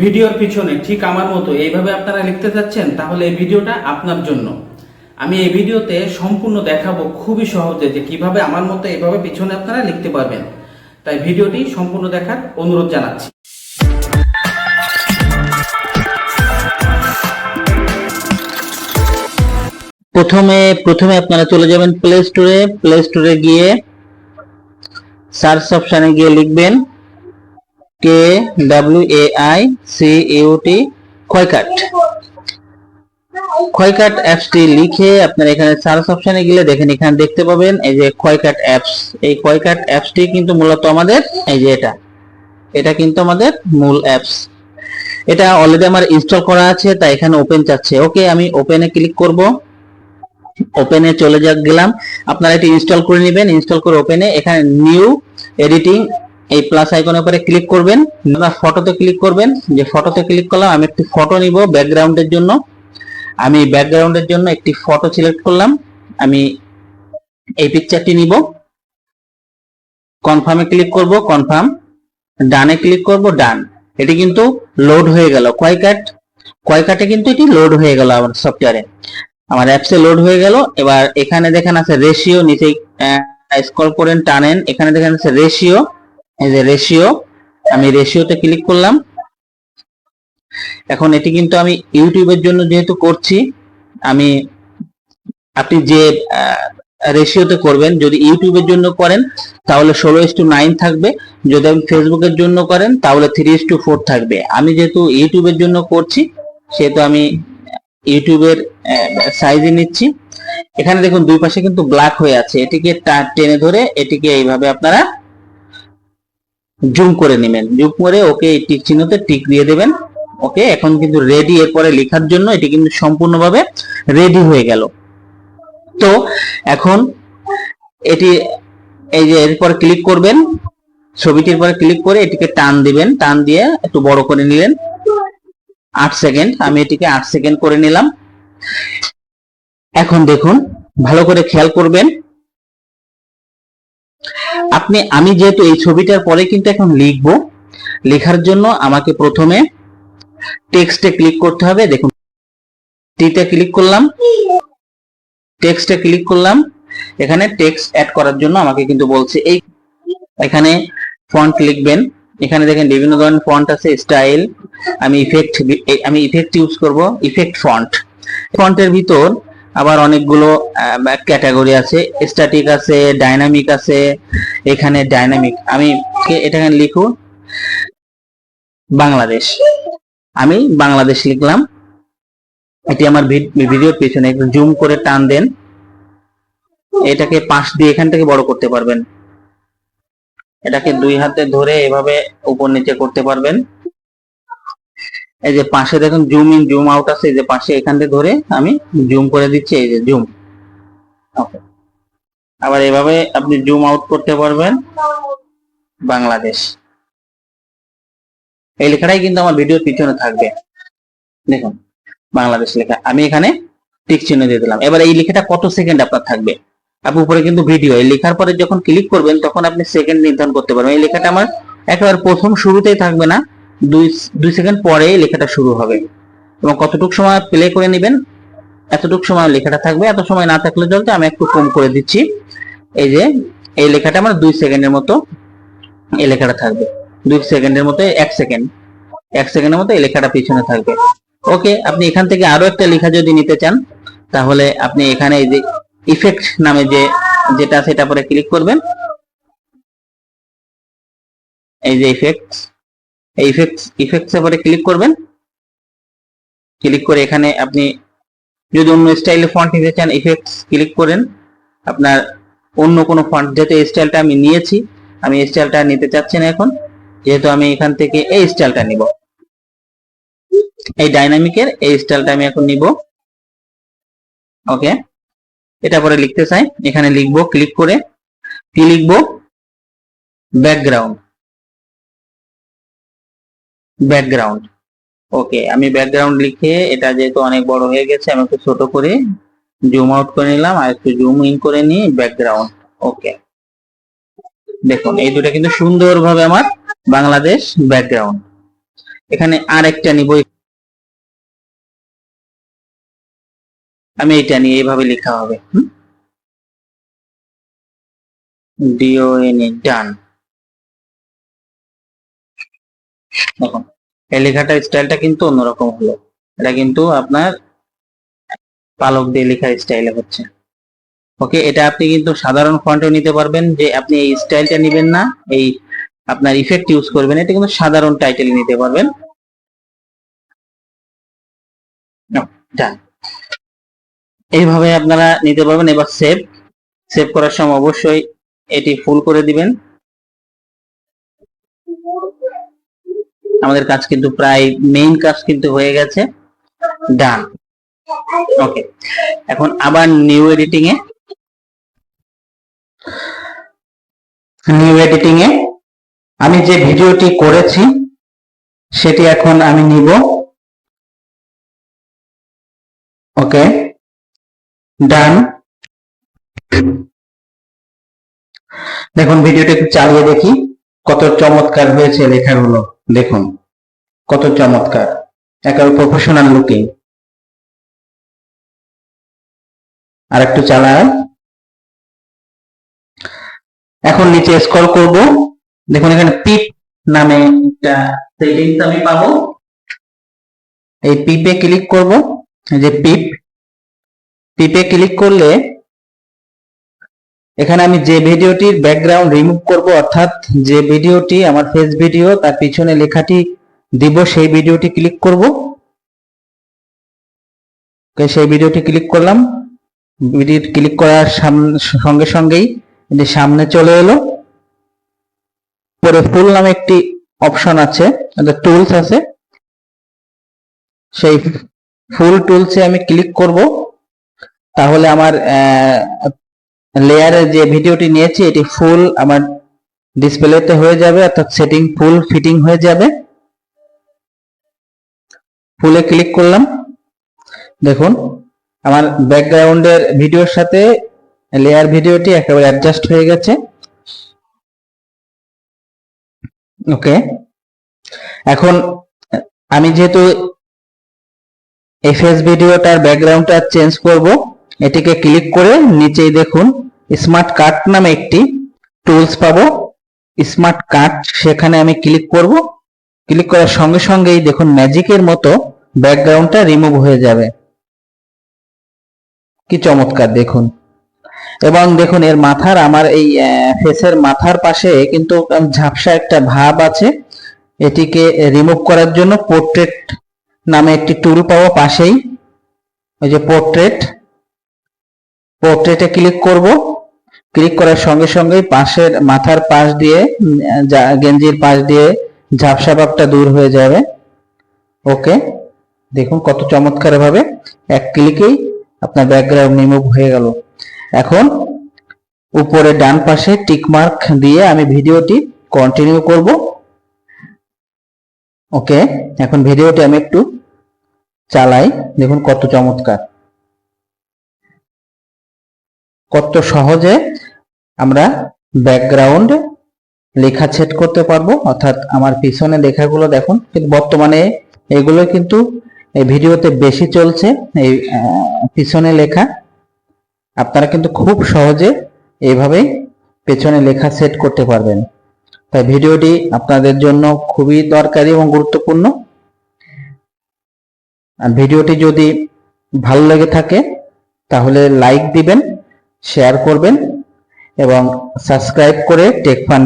ভিডিওর পিছনে ঠিক আমার মতো এইভাবে আপনারা লিখতে চাচ্ছেন, তাহলে এই ভিডিওটা আপনার জন্য। আমি এই ভিডিওতে সম্পূর্ণ দেখাবো খুবই সহজে যে কীভাবে আমার মতো এইভাবে পিছনে আপনারা লিখতে পারবেন। তাই ভিডিওটি সম্পূর্ণ দেখার অনুরোধ জানাচ্ছি। প্রথমে প্রথমে আপনারা চলে যাবেন প্লে স্টোরে প্লে স্টোরে গিয়ে সার্চ অপশনে গিয়ে লিখবেন K W A I C UT Kwai Cut. Kwai Cut অ্যাপসটি লিখে আপনারা এখানে সার্চ অপশনে গেলে দেখেন এখানে দেখতে পাবেন এই যে ক্ষয়কাট অ্যাপস। এই ক্ষয়কাট অ্যাপসটি কিন্তু মূলত আমাদের এই যে এটা এটা কিন্তু আমাদের মূল অ্যাপস। এটা অলরেডি আমার ইনস্টল করা আছে, তাই এখানে ওপেন চাচ্ছে। ওকে, আমি ওপেনে ক্লিক করব। ওপেনে চলে যা, গেলাম। আপনারা এটি ইনস্টল করে নেবেন। ইনস্টল করে ওপেনে এখানে নিউ এডিটিং এই প্লাস আইকনের উপরে ক্লিক করবেন। আপনার ফটোতে ক্লিক করবেন। যে ফটোতে ক্লিক করলাম, আমি একটি ফটো নিব ব্যাকগ্রাউন্ডের জন্য। আমি ব্যাকগ্রাউন্ডের জন্য একটি ফটো সিলেক্ট করলাম। আমি এই পিকচারটি নিব। কনফার্মে ক্লিক করব কনফার্ম ডানে ক্লিক করব, ডান। এটি কিন্তু লোড হয়ে গেল। কয়কাট কয়কাটে কিন্তু এটি লোড হয়ে গেল আমার সফটওয়্যারে আমার অ্যাপসে লোড হয়ে গেল। এবার এখানে দেখেন আছে রেশিও নিচে স্ক্রল করেন, টানেন। এখানে দেখেন আছে রেশিও এই যে রেশিও আমি রেশিওতে ক্লিক করলাম। এখন এটি কিন্তু আমি ইউটিউবের জন্য যেহেতু করছি, আমি, আপনি যে রেশিওতে করবেন, যদি ইউটিউবের জন্য করেন, তাহলে ষোলো ইস টু নাইন থাকবে। যদি আপনি ফেসবুকের জন্য করেন, তাহলে থ্রি ইস টু ফোর থাকবে। আমি যেহেতু ইউটিউবের জন্য করছি, সেহেতু আমি ইউটিউবের সাইজে নিচ্ছি। এখানে দেখুন দুই পাশে কিন্তু ব্ল্যাক হয়ে আছে। এটিকে টেনে ধরে এটিকে এইভাবে আপনারা জুম করে নেবেন। জুম করে ওকে এই টিক চিহ্নতে টিক দিয়ে দেবেন। ওকে, এখন কিন্তু রেডি এরপরে লেখার জন্য এটি কিন্তু সম্পূর্ণভাবে রেডি হয়ে গেল। তো এখন এটি এই যে এরপর ক্লিক করবেন, ছবিটির পরে ক্লিক করে এটিকে টান দিবেন। টান দিয়ে একটু বড় করে নিলেন। আট সেকেন্ড আমি এটিকে আট সেকেন্ড করে নিলাম। এখন দেখুন, ভালো করে খেয়াল করবেন। আপনি, আমি যেহেতু এই ছবিটার পরে কিন্তু এখন লিখব, লেখার জন্য আমাকে প্রথমে টেক্সটে ক্লিক করতে হবে, দেখুন, টিতে ক্লিক করলাম, টেক্সটে ক্লিক করলাম, এখানে টেক্সট অ্যাড করার জন্য আমাকে কিন্তু বলছে, এই এখানে ফন্ট লিখবেন, এখানে দেখেন বিভিন্ন ধরনের ফন্ট আছে, স্টাইল, আমি ইফেক্ট আমি ইফেক্ট ইউজ করব ইফেক্ট ফন্ট, ফন্টের ভিতর আবার অনেকগুলো ক্যাটাগরি আছে। স্ট্যাটিক আছে ডাইনামিক আছে, এখানে ডাইনামিক আমি এটা লিখুন। বাংলাদেশ। আমি বাংলাদেশ লিখলাম। এটি আমার ভিডিওর পিছনে একটু জুম করে টান দেন। এটাকে পাশ দিয়ে এখান থেকে বড় করতে পারবেন। এটাকে দুই হাতে ধরে এভাবে উপর নিচে করতে পারবেন। এই যে পাশে দেখুন জুম ইন জুম আউট আছে, এই যে পাশে এখান থেকে ধরে আমি জুম করে দিচ্ছি, এই যে জুম ওকে আবার এভাবে আপনি জুম আউট করতে পারবেন বাংলাদেশ। এই লেখাটাই কিন্তু আমার ভিডিওর পিছনে থাকবে। দেখুন, বাংলাদেশ লেখা। আমি এখানে টিক চিহ্ন দিয়ে দিলাম। এবার এই লেখাটা কত সেকেন্ড আপনার থাকবে? আপনি উপরে কিন্তু ভিডিও এই লেখার পরে যখন ক্লিক করবেন, তখন আপনি সেকেন্ড নির্ধারণ করতে পারবেন। এই লেখাটা আমার একেবারে প্রথম শুরুতেই থাকবে না। দুই দুই সেকেন্ড পরে লেখাটা শুরু হবে। এবং কতটুকু সময় প্লে করে নেবেন, এতটুকু সময় লেখাটা থাকবে। এত সময় না থাকলে চলতে আমি একটু কম করে দিচ্ছি। এই যে, এই লেখাটা আমার দুই সেকেন্ডের মতো এই লেখাটা থাকবে। দুই সেকেন্ডের মতো এক সেকেন্ড। এক সেকেন্ডের মতো এই লেখাটা পিছনে থাকবে। ওকে, আপনি এখান থেকে আরও একটা লেখা যদি নিতে চান, তাহলে আপনি এখানে এই যে ইফেক্ট নামে যে, যেটা সেটা পরে ক্লিক করবেন। এই যে ইফেক্টস এই ইফেক্টস ইফেক্টস পরে ক্লিক করবেন। ক্লিক করে এখানে আপনি যদি অন্য স্টাইলে ফন্ট নিতে চান ইফেক্টস ক্লিক করেন। আপনার অন্য কোনো ফন্ট যেহেতু এই স্টাইলটা আমি নিয়েছি, আমি এই স্টাইলটা নিতে চাচ্ছি না এখন। যেহেতু আমি এখান থেকে এই স্টাইলটা নিব। এই ডাইনামিকের এই স্টাইলটা আমি এখন নিব। ওকে এটা পরে লিখতে চাই। এখানে লিখব ক্লিক করে। কি লিখব? ব্যাকগ্রাউন্ড ব্যাকগ্রাউন্ড ওকে আমি ব্যাকগ্রাউন্ড লিখে এটা যেহেতু অনেক বড় হয়ে গেছে, আমি একটু ছোট করে জুম আউট করে নিলাম আর একটু জুম ইন করে নিই ব্যাকগ্রাউন্ড ওকে দেখুন, এই দুটো কিন্তু সুন্দরভাবে আমার বাংলাদেশ ব্যাকগ্রাউন্ড এখানে আর একটা নিব। আমি এটা নিয়ে এইভাবে লেখা হবে। ডিওএনএ ডান দেখুন এই লেখাটার স্টাইলটা কিন্তু অন্যরকম হলো। এটা কিন্তু আপনার পালক দিয়ে লেখার স্টাইলে হচ্ছে। ওকে এটা আপনি কিন্তু সাধারণ ফন্টেও নিতে পারবেন যে আপনি এই স্টাইলটা নেবেন না, এই আপনার ইফেক্ট ইউজ করবেন, এটা কিন্তু সাধারণ টাইটেল নিতে পারবেন। এইভাবে আপনারা নিতে পারবেন। এবার সেভ সেভ করার সময় অবশ্যই এটি ফুল করে দিবেন। আমাদের কাজ কিন্তু প্রায় মেইন কাজ কিন্তু হয়ে গেছে। ডান ওকে এখন আবার নিউ এডিটিং এ। নিউ এডিটিং এ। আমি যে ভিডিওটি করেছি, সেটি এখন আমি নিব। ওকে ডান দেখুন, ভিডিওটা একটু চালিয়ে দেখি কত চমৎকার হয়েছে লেখাগুলো। দেখুন, কত চমৎকার। একেবারে প্রফেশনাল লুকিং আর একটু চালায় এখন নিচে স্ক্রল করব। দেখুন, এখানে পিপ নামে একটা সেটিংস আমি পাবো। এই পিপে ক্লিক করব। যে পিপ পিপে ক্লিক করলে এখানে আমি যে ভিডিওটির ব্যাকগ্রাউন্ড রিমুভ করব, অর্থাৎ যে ভিডিওটি আমার ফেস ভিডিও তার পিছনে লেখাটি দিব, সেই ভিডিওটি ক্লিক করব। সেই ভিডিওটি ক্লিক করলাম। ভিডিও ক্লিক করার সঙ্গে সঙ্গেই এটি সামনে চলে এলো। পরে ফুল নামে একটি অপশন আছে টুলস আছে। সেই ফুল টুলসে আমি ক্লিক করব। তাহলে আমার লেয়ারের যে ভিডিওটি নিয়েছি, এটি ফুল আমার ডিসপ্লেতে হয়ে যাবে, অর্থাৎ সেটিং ফুল ফিটিং হয়ে যাবে। ফুলে ক্লিক করলাম। দেখুন, আমার ব্যাকগ্রাউন্ডের ভিডিওর সাথে লেয়ার ভিডিওটি একেবারে অ্যাডজাস্ট হয়ে গেছে। ওকে এখন আমি যেহেতু এই ফেস ভিডিওটার ব্যাকগ্রাউন্ডটা চেঞ্জ করব এটিকে ক্লিক করে নিচেই দেখুন স্মার্ট কাট নামে একটি টুলস পাবো। স্মার্ট কাট সেখানে আমি ক্লিক করব। ক্লিক করার সঙ্গে সঙ্গেই দেখুন ম্যাজিকের মতো ব্যাকগ্রাউন্ডটা রিমুভ হয়ে যাবে। কি চমৎকার দেখুন। এবং দেখুন এর মাথার আমার এই ফেসের মাথার পাশে কিন্তু ঝাপসা একটা ভাব আছে। এটিকে রিমুভ করার জন্য পোর্ট্রেট নামে একটি টুল পাবো পাশেই। ওই যে পোর্ট্রেট পোর্ট্রেটে ক্লিক করব। ক্লিক করার সঙ্গে সঙ্গেই পাশের মাথার পাশ দিয়ে গেঞ্জির পাশ দিয়ে ঝাপসা ভাবটা দূর হয়ে যাবে। ওকে দেখুন কত চমৎকার ভাবে এক ক্লিকেই আপনার ব্যাকগ্রাউন্ড রিমুভ হয়ে গেল। এখন উপরে ডান পাশে টিক মার্ক দিয়ে আমি ভিডিওটি কন্টিনিউ করব। ওকে এখন ভিডিওটি আমি একটু চালাই। দেখুন কত চমৎকার। কত সহজে আমরা ব্যাকগ্রাউন্ড লেখা সেট করতে পারব? অর্থাৎ আমার পিছনে লেখাগুলো দেখুন, কিন্তু বর্তমানে এগুলো কিন্তু এই ভিডিওতে বেশি চলছে, এই পিছনে লেখা। আপনারা কিন্তু খুব সহজে এইভাবে পেছনে লেখা সেট করতে পারবেন। তাই ভিডিওটি আপনাদের জন্য খুবই দরকারি এবং গুরুত্বপূর্ণ। আর ভিডিওটি যদি ভালো লেগে থাকে, তাহলে লাইক দিবেন শেয়ার করবেন এবং সাবস্ক্রাইব করে টেক ফান